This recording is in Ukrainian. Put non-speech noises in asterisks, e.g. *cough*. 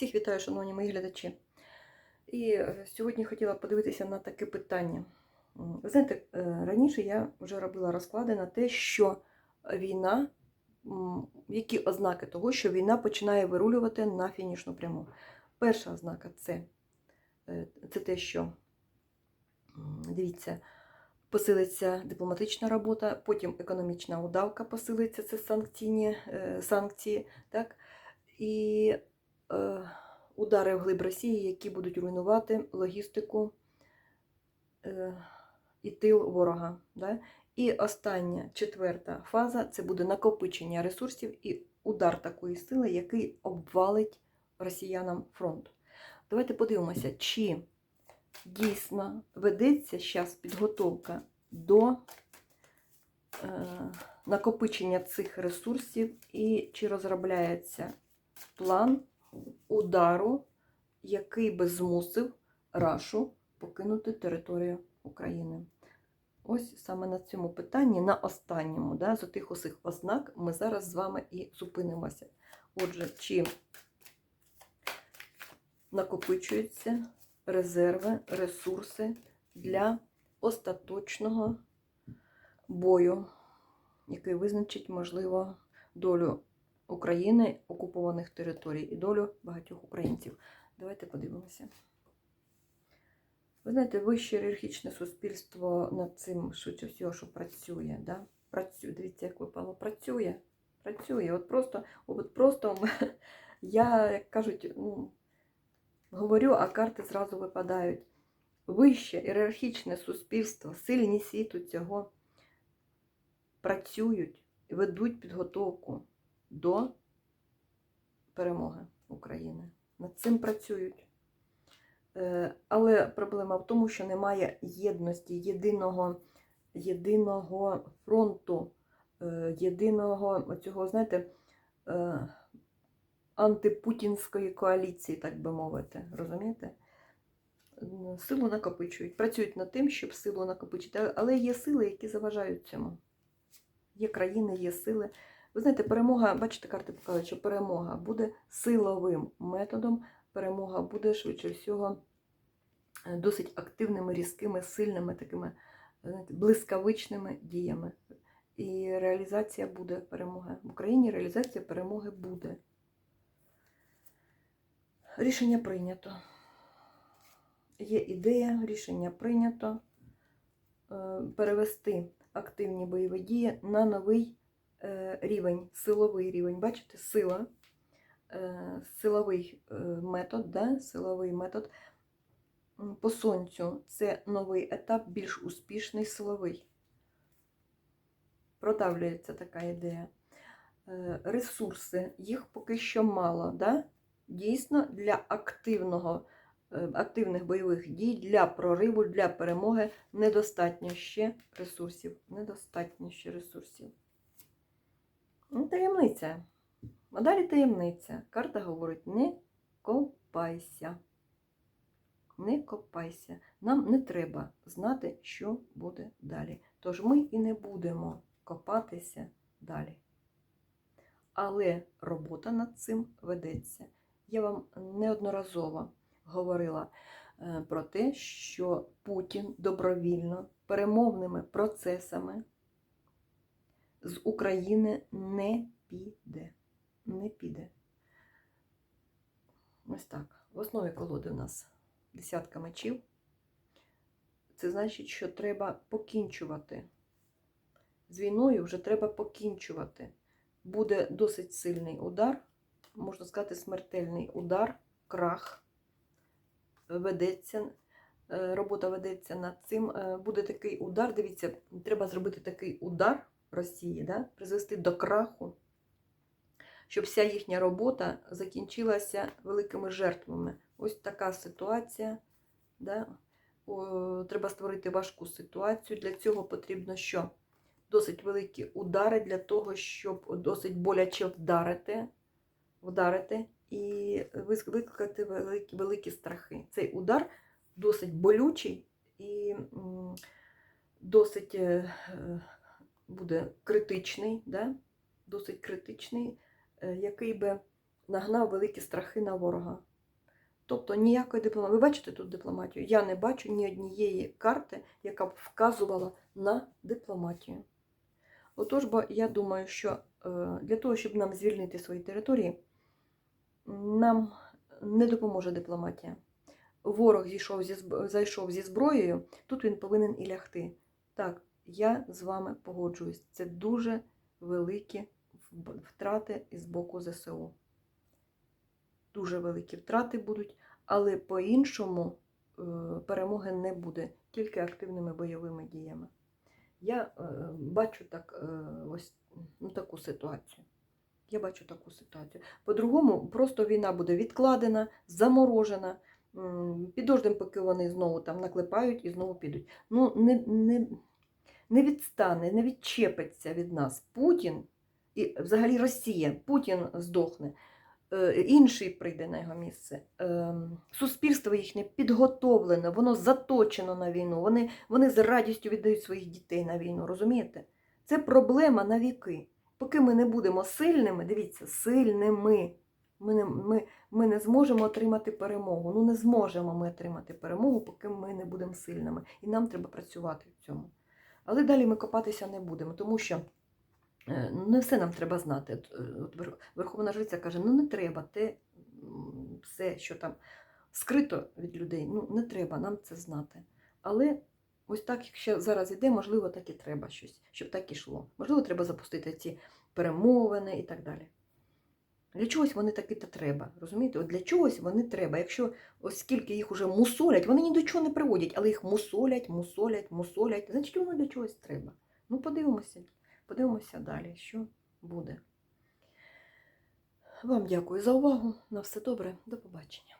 Всіх вітаю, шановні мої глядачі. І е, сьогодні хотіла подивитися на таке питання. Ви знаєте, е, раніше я вже робила розклади на те, що війна, які ознаки того, що війна починає вирулювати на фінішну пряму. Перша ознака це, е, це те, що дивіться, посилиться дипломатична робота, потім економічна удавка посилиться, це санкційні санкції. Так? І удари в глиб Росії, які будуть руйнувати логістику е, і тил ворога. І остання четверта фаза це буде накопичення ресурсів і удар такої сили, який обвалить росіянам фронт. Давайте подивимося, чи дійсно ведеться зараз підготовка до е, накопичення цих ресурсів і чи розробляється план удару, який би змусив Рашу покинути територію України. Ось саме на цьому питанні, на останньому, да, з тих усіх ознак, ми зараз з вами і зупинимося. Отже, чи накопичуються резерви, ресурси для остаточного бою, який визначить, можливо, долю України, окупованих територій і долю багатьох українців. Давайте подивимося. Ви знаєте, вище ієрархічне суспільство над цим швидше всього, що працює. Да? Працює. Дивіться, як випало. Працює. Працює. От просто, от просто *laughs* я, як кажуть, ну, говорю, а карти зразу випадають. Вище ієрархічне суспільство, сильні світу цього працюють, ведуть підготовку до перемоги України. Над цим працюють. Е, Але проблема в тому, що немає єдності, єдиного, єдиного фронту, е, єдиного цього, знаєте, е, антипутінської коаліції, так би мовити. Розумієте? Силу накопичують, працюють над тим, щоб силу накопичити. Але є сили, які заважають цьому. Є країни, є сили. Ви знаєте, перемога, бачите, карти показують, що перемога буде силовим методом, перемога буде швидше всього е, досить активними, різкими, сильними, такими знаєте, блискавичними діями. І реалізація буде перемоги. В Україні реалізація перемоги буде. Рішення прийнято. Є ідея, рішення прийнято е, перевести активні бойові дії на новий рівень, силовий рівень. Бачите, сила, е, силовий е, метод, да? силовий метод по сонцю це новий етап, більш успішний силовий. Продавлюється така ідея. Е, Ресурси, їх поки що мало. Да? Дійсно, для активного, е, активних бойових дій, для прориву, для перемоги недостатньо ще ресурсів. Недостатньо ще ресурсів. Ну, таємниця. А далі таємниця. Карта говорить: не копайся. Не копайся. Нам не треба знати, що буде далі. Тож ми і не будемо копатися далі. Але робота над цим ведеться. Я вам неодноразово говорила е, про те, що Путін добровільно перемовними процесами з України не піде. Не піде. Ось так. В основі колоди у нас десятка мечів. Це значить, що треба покінчувати. З війною вже треба покінчувати. Буде досить сильний удар, можна сказати, смертельний удар, крах ведеться. е, Робота ведеться над цим. Е, Буде такий удар. Дивіться, треба зробити такий удар Росії, да? призвести до краху, щоб вся їхня робота закінчилася великими жертвами. Ось така ситуація. Да? О, треба створити важку ситуацію. Для цього потрібно що? Досить великі удари для того, щоб досить боляче вдарити, вдарити і викликати великі, великі страхи. Цей удар досить болючий і досить е, буде критичний, да? досить критичний, е, який би нагнав великі страхи на ворога. Тобто ніякої дипломатії. Ви бачите тут дипломатію? Я не бачу ні однієї карти, яка б вказувала на дипломатію. Отож, бо я думаю, що е, для того, щоб нам звільнити свої території, нам не допоможе дипломатія. Ворог зійшов зі, зайшов зі зброєю, тут він повинен і лягти. Так, я з вами погоджуюсь. Це дуже великі втрати із боку ЗСУ. Дуже великі втрати будуть, але по-іншому е, перемоги не буде, тільки активними бойовими діями. Я е, бачу так, е, ось ну, таку ситуацію. Я бачу таку ситуацію. По-другому, просто війна буде відкладена, заморожена. Підождемо, поки вони знову там наклепають і знову підуть. Ну, не, не, не відстане, не відчепиться від нас Путін і взагалі Росія. Путін здохне, е, інший прийде на його місце. Е, Суспільство їхнє підготовлене, воно заточено на війну. Вони, вони з радістю віддають своїх дітей на війну, розумієте? Це проблема на віки. Поки ми не будемо сильними, дивіться, сильними. Ми не, ми, ми не зможемо отримати перемогу. Ну не зможемо ми отримати перемогу, поки ми не будемо сильними. І нам треба працювати в цьому. Але далі ми копатися не будемо, тому що е, не все нам треба знати. От, е, Верховна Жриця каже, ну не треба те все, що там скрито від людей, ну не треба нам це знати. Але ось так, якщо зараз іде, можливо, так і треба щось, щоб так ішло. Можливо, треба запустити ці перемовини і так далі. Для чогось вони таки то треба. Розумієте? От для чогось вони треба. Якщо оскільки їх уже мусолять, вони ні до чого не приводять, але їх мусолять, мусолять, мусолять, значить воно для чогось треба. Ну, подивимося, подивимося далі, що буде. Вам дякую за увагу. На все добре, до побачення.